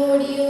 ഓടിയോ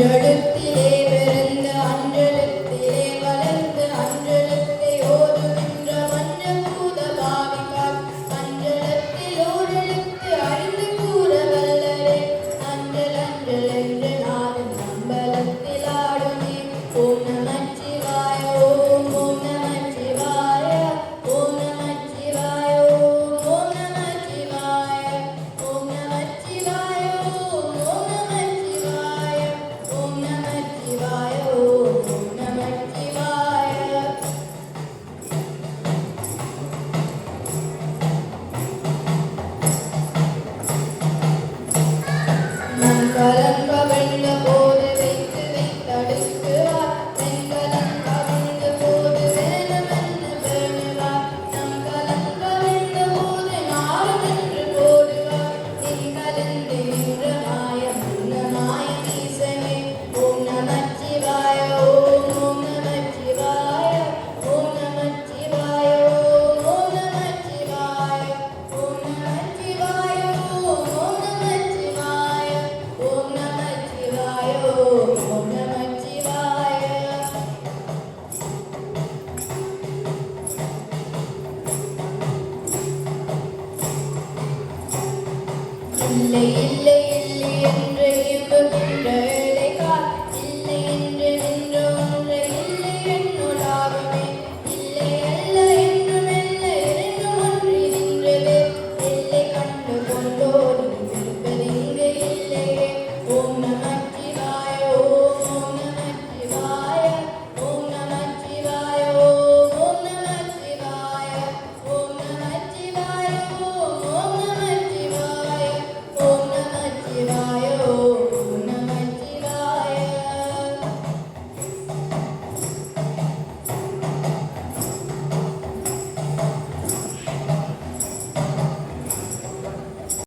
yeah, yeah. Hallelujah. இல்லை இல்லை இல்லை என்று